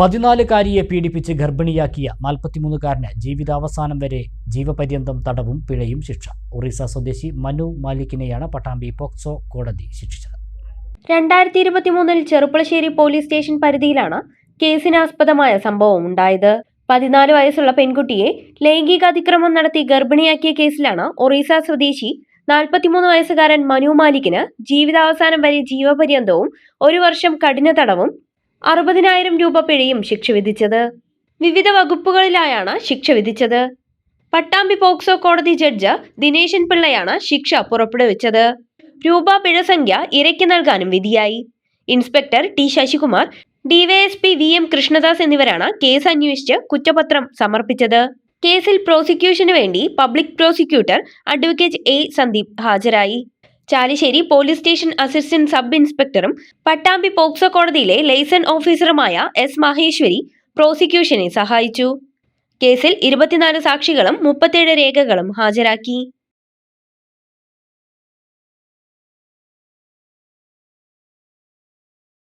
പതിനാലുകാരിയെ പീഡിപ്പിച്ച് ഗർഭിണിയാക്കിയ നാൽപ്പത്തിമൂന്നുകാരന് ജീവിതാവസാനം വരെ ജീവപര്യന്തം തടവും പിഴയും ശിക്ഷ. ഒറീസ സ്വദേശി മനു മാലിക്കിനെയാണ് പട്ടാമ്പി പോക്സോ കോടതി ശിക്ഷിച്ചത്. രണ്ടായിരത്തി ഇരുപത്തിമൂന്നിൽ ചെറുപ്പളശ്ശേരി പോലീസ് സ്റ്റേഷൻ പരിധിയിലാണ് കേസിനാസ്പദമായ സംഭവം ഉണ്ടായത്. പതിനാല് വയസ്സുള്ള പെൺകുട്ടിയെ ലൈംഗിക അതിക്രമം നടത്തി ഗർഭിണിയാക്കിയ കേസിലാണ് ഒറീസ സ്വദേശി നാൽപ്പത്തിമൂന്ന് വയസ്സുകാരൻ മനു മാലിക്കിന് ജീവിതാവസാനം വരെ ജീവപര്യന്തവും ഒരു വർഷം കഠിന തടവും അറുപതിനായിരം രൂപ പിഴയും ശിക്ഷ വിധിച്ചത്. വിവിധ വകുപ്പുകളിലായാണ് ശിക്ഷ വിധിച്ചത്. പട്ടാമ്പി പോക്സോ കോടതി ജഡ്ജ് ദിനേശൻ പിള്ളയാണ് ശിക്ഷ പുറപ്പെടുവിച്ചത്. രൂപ പിഴ സംഖ്യ ഇരയ്ക്ക് നൽകാനും വിധിയായി. Inspector T Sasikumar DYSP V M Krishnadas എന്നിവരാണ് കേസ് അന്വേഷിച്ച് കുറ്റപത്രം സമർപ്പിച്ചത്. കേസിൽ പ്രോസിക്യൂഷന് വേണ്ടി public prosecutor advocate A Sandeep ഹാജരായി. Chalissery police station assistant sub ഇൻസ്പെക്ടറും Pattambi POCSO കോടതിയിലെ ലൈസൺ ഓഫീസറുമായ എസ് മഹേശ്വരി പ്രോസിക്യൂഷനെ സഹായിച്ചു. കേസിൽ ഇരുപത്തിനാല് സാക്ഷികളും മുപ്പത്തേഴ് രേഖകളും ഹാജരാക്കി.